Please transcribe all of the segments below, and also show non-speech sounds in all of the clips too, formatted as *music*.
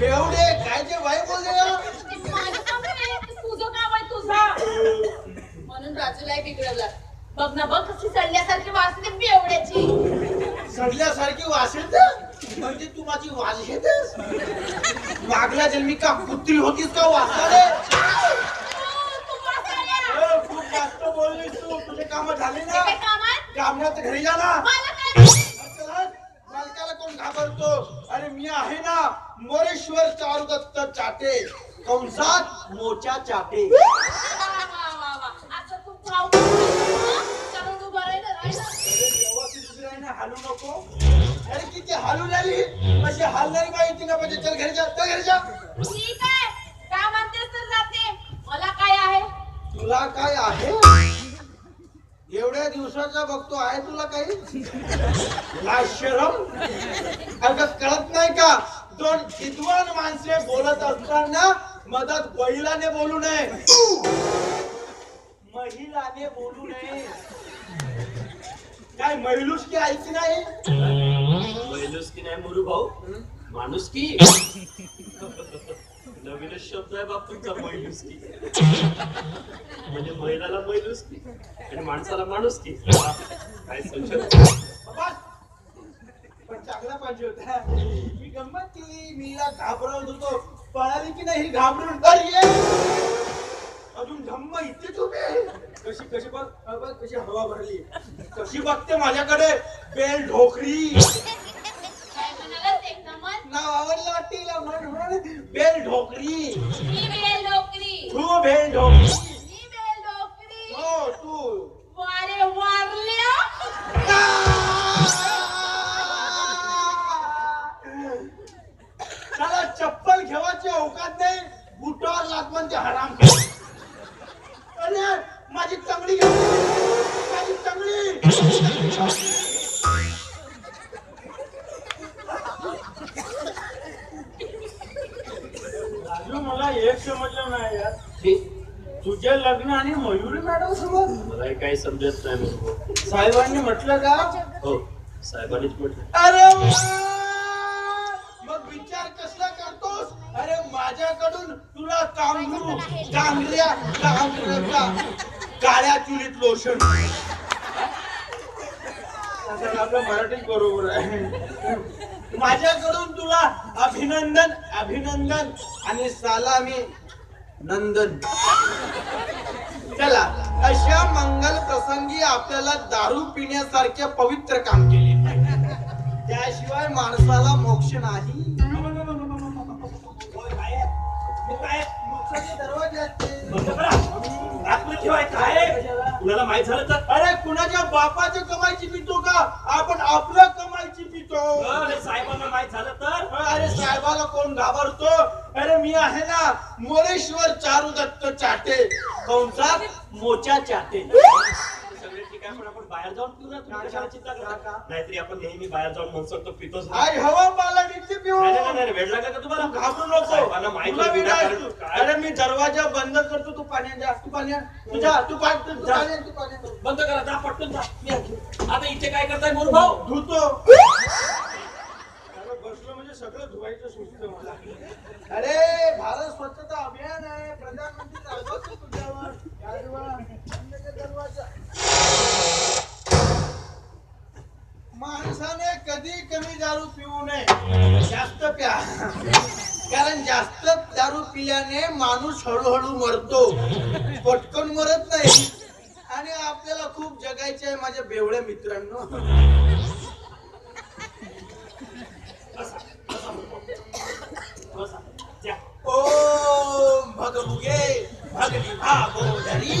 बेवडे काय J by बोलले ना? माझं काम नाही, ते तुझं काम आहे तुझं. म्हणून राजूला बिघडवला. बघ ना बघ कशी चढल्यासारखी वाचते बेवड्याची. सडल्यासारखी वासेल म्हणजे तू माझी वाज घेतेस? मागल्या जन्मी का पुत्री होतीस का तू वाचायला. खूप जास्त बोललीस तू. तुझे काम झाले ते ना? काय काम? आहे? कामण्यात घरी जा ना. मला मी आहे ना मोरेश्वर चारुदत्त चाटे. कंसात मोच्या चाटे. असं तू भाव? चढून उभं राहिलं, राहिलं. अरे व्यवस्थित उभी राही ना, हालू नको. अरे किती हालू लागली अशी हालणारी बाई तिला पाहिजे चल घरी जा चल घरी जा. ठीक आहे. काय म्हणतेस तर जाते. मला काय आहे? तुला काय आहे? एवढ्या दिवसाचा बघतो आहे तुला काही? शरम अगं कळत नाही का? दोन विद्वान माणसे बोलत असताना मदत बैलाने बोलू नये. महिलाने बोलू नये. काय मैलूस की ऐकी नाही? बैलूस की नाही मुरू भाऊ माणूस की *laughs* नवीनच शब्द आहे बाप तुमचा बैलूस की म्हणजे महिलाला बैलूस की आणि माणसाला माणूस की काय पण चांगला पाहिजे होता. मी गंमत केली. मीला घाबरवत होतो. पळाली की नाही घाबरून अजून धम्म इथे तुम्ही कशी कशी बघ कशी हवा भरली. कशी बघते माझ्याकडे? बेल ढोकरी काय म्हणालास एक नमन नाव आवडलं वाटते हिला. म्हण म्हण बेल ढोकरी। मी बेल नोकरी तू बेल ढोकरी। मी बेल नोकरी हो तू। वारे वारल्या त्याला चप्पल घेवायची अवकात नाही बुटावर लागून ते हराम अरे माझी तंगडी. माझी तंगडी. मला एक समजलं नाही यार. तुझे लग्न आणि मयुरी मॅडम सोबत? मलाही काही समजत नाही साहेबांनी म्हटलं का? हो साहेबांनीच म्हटलं. अरे! मग विचार कसला करतोस? अरे माझ्याकडून तुला कांगरू कांगऱ्या कांगऱ्याचा काळ्या चुलीत लोशन. आपलं बरोबर आहे. माझ्याकडून तुला अभिनंदन अभिनंदन आणि सलामी नंदन. चला अशा मंगल प्रसंगी आपल्याला दारू पिण्यासारखे पवित्र काम केले. त्याशिवाय माणसाला मोक्ष नाही. दरवाजा ठेवायचा कुणाला माहीत झालं तर? अरे कुणाच्या बापाच्या कमाईची पितो का? आपण आपलं कमाईची पितो. अरे साहेबांना माहीत झालं तर? अरे साहेबाला कोण घाबरतो? अरे मी आहे ना मोरेश्वर चारू दत्त चाटे. कंसात मोच्या चाटे. पण आपण बाहेर जाऊन पिऊ ना तुम्ही? कशाला चिंता का? करता नाहीतरी आपण नेहमी बाहेर जाऊन मनसोक्त पितोच ना. आज हवा मला नीटली पिऊ. नाही, नाही, नाही, वेळ लागला का तुम्हाला? घाबरू नको. साहेबांना माहीत तुला आहे मी नाही- विनाकारण काय- अरे मी दरवाजा बंद करतो तू पाण्यात जा तू पाण्यात तू जा तू तू जा. पाण्यात तू पाण्यात बंद करा जा पटकन जा. मी. आता इथे काय करताय मोर भाऊ धुतो. अरे बसलो म्हणजे सगळं धुवायचं सुचतं मला. अरे भारत स्वच्छता अभियान आहे. प्रधानमंत्री रागवतो तुझ्यावर राजवा, बंद कर दरवाजा. माणसाने कधी कमी दारू पिऊ नये जास्त प्या कारण जास्त दारू पिल्याने माणूस हळूहळू मरतो. पटकन मरत नाही. आणि आपल्याला खूप जगायचे आहे माझ्या बेवड्या मित्रांनो. बसा. जा. ओम भगमुगे भगनी भागोदरी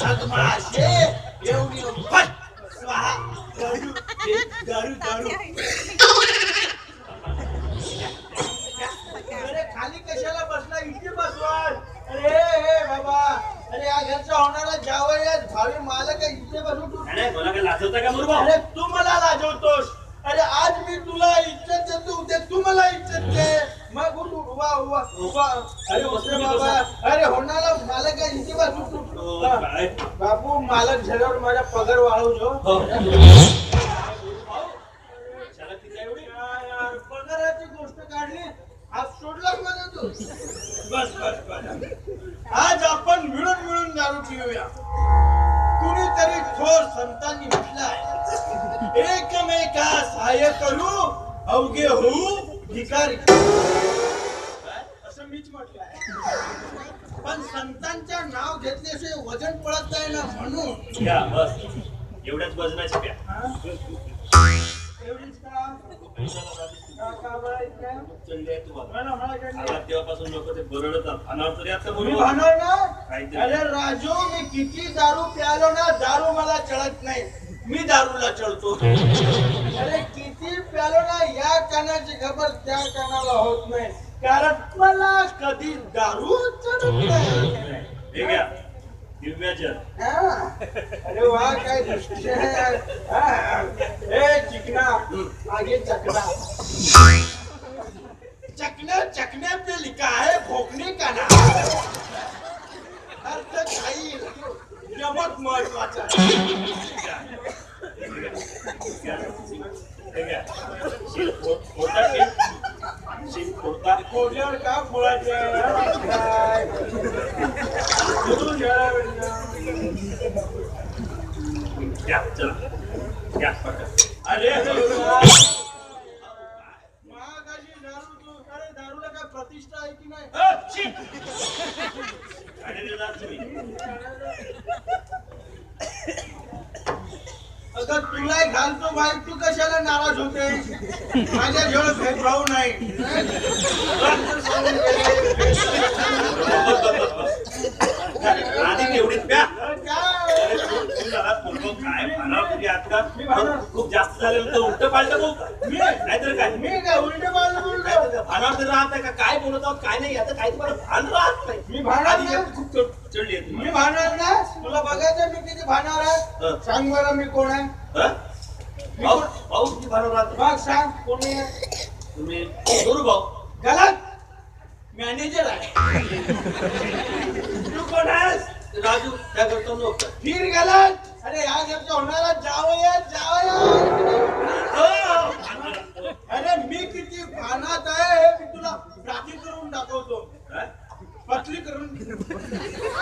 भगमाशे एवढी स्वाहा. दारू दारू दारू अरे खाली कशाला बसला इथे बसवाल अरे बाबा. अरे या घरचा होणारा जावई भावी मालक आहे. इथे बसू तू नाही, नाही, मला काय लाजवता का मोर भाऊ अरे तू मला लाजवतोस. अरे आज मी तुला इज्जत देतो उद्या तू मला इज्जत दे. मग उठ उभा उभा उभा. अरे बसरे बाबा. अरे होणारा मालक आहे. इथे बसू तू हो, हा. काय? बापू मालक झाल्यावर माझा पगार वाढवજો हो. शाळा किती आहे एवढी? काय यार, पगाराची गोष्ट काढली. हात सोडलाच माझा तू. बस बस बस. आज आपण मिळून मिळून दारू पिऊया. कुणीतरी थोर संतांनी म्हटलाय एकमेका सहाय्य करू अवघे होऊ भिकारी असं मीच म्हटलंय. पण संतांच्या नाव घेतल्याशिवाय वजन पडत नाही ना म्हणून. बस. एवढ्याच वजनाची प्या? एवढीच का? तेव्हापासून लोक ते अनावर. अरे राजू मी किती दारू प्यालो ना दारू मला चढत नाही. मी दारूला चढतो. अरे किती प्यालो ना या कानाची खबर त्या कानाला होत नाही. कारण मला कधी दारू चढत नाही. हाँ। अरे वाह हाँ। चिकना। आगे चकना। चकने चकने पे लिखा है भोगने का नाम। अर्थ काही यमक महत्वाचा होता का फुलाच्या प्रतिष्ठा आहे की नाही अगं तुला घालतो बाई तू कशाला नाराज होते? माझ्या जवळ भेदभाव नाही. एवढीच प्या अरे काय? अरे, तू- तू जरा पूर्व काय भानावर तुझी आजकाल खूप जास्त झालेलं तर उलट बोलतो मी नाहीतर काय? मी काय उलटे मारलं बोलतो भानावर तरी राहत नाही का? काय बोलत आहोत? काय नाही? याचं काही तुम्हाला भान राहत नाही. मी नाही. खूप चढ- चढली मी. भांडणार ना तुला बघायचं मी किती भांडणार आहे. सांग बरं मी कोण आहे? भाऊ भाऊ किती भानावर राहतो मग सांग कोणी आहे. तुम्ही गुरु भाऊ. गलत. मॅनेजर आहे. *laughs* तू कोण आहेस? राजू त्या करतो फिर गलत. अरे या घरचा होणारा जावया जावया. अरे मी किती भानात आहे हे मी तुला राखी करून दाखवतो. पतली करून.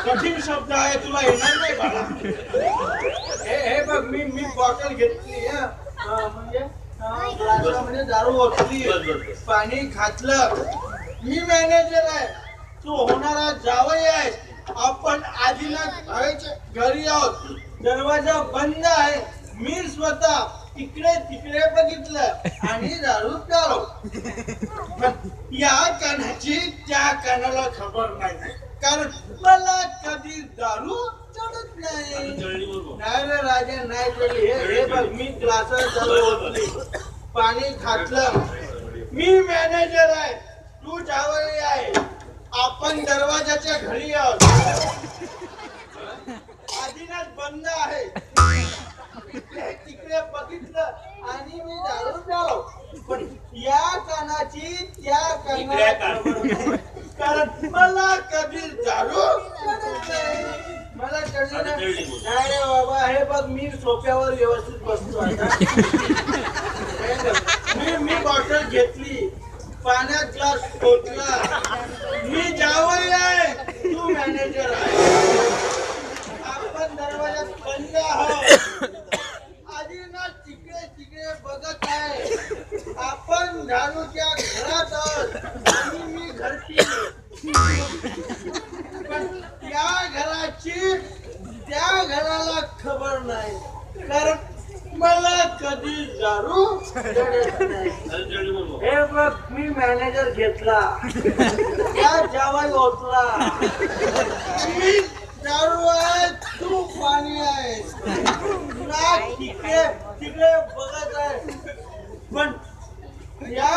कठीण शब्द आहे तुला येणार नाही बाळा. हे हे बघ मी मी बॉटल घेतली हं. हं, म्हणजे हं, ग्लासामध्ये दारू ओतली. पाणी घातलं मी मॅनेजर आहे. तू होणारा जावई आहे आपण आधीला भावेच्या घरी आहोत. दरवाजा बंद आहे. मी स्वतः तिकडे तिकडे बघितलं आणि दारू पण या कानाची त्या कानाला खबर नाही. कारण मला कधी दारू चढत नाही. रे राजा नाही चढली हे हे बघ मी ग्लासात दारू ओतली पाणी घातलं मी मॅनेजर आहे. तू जावई आहे. आपण दरवाजाच्या घरी आहोत. आधीनाच बंद आहे. तिकडे बघितलं आणि मी दारू प्यालो पण या कानाची त्या कानाला. कारण मला कधी दारू. मला नाही रे बाबा हे बघ मी सोप्यावर व्यवस्थित बसतो आता. *laughs* मी मी बॉटल घेतली. पाण्यात ग्लास मी जावई आहे तू मॅनेजर आहे आपण दरवाजात बंद आहोत. आधी ना तिकडे तिकडे बघत आहे. आपण दारूच्या घरात आहोत. आणि मी घरची पण त्या घराची त्या घराला खबर नाही. कारण मला कधी दारू नाही. हे बघ मी मॅनेजर घेतला. त्या जावाई ओतला मी दारू आहे तू पाणी आहे. ना तिकडे तिकडे बघत आहे. पण या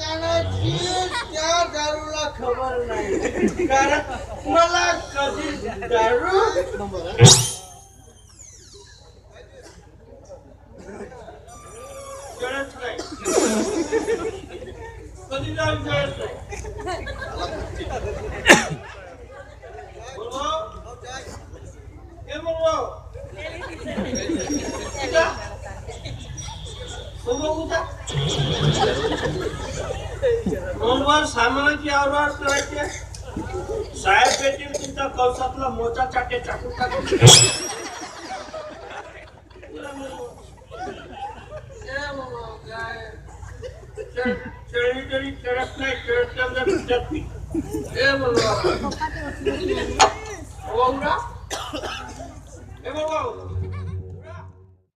गाण्याची त्या दारूला खबर नाही. कारण मला कधी दारू बरोबर सामानाची आवरावर करायची साहेब येतील तुमच्या कवसातला मोचा चाटे चाटून टाकून खेळली तरी खेळत नाही. खेळत त्यांना तुमच्यात पी ए बाबा हो? ए बाबा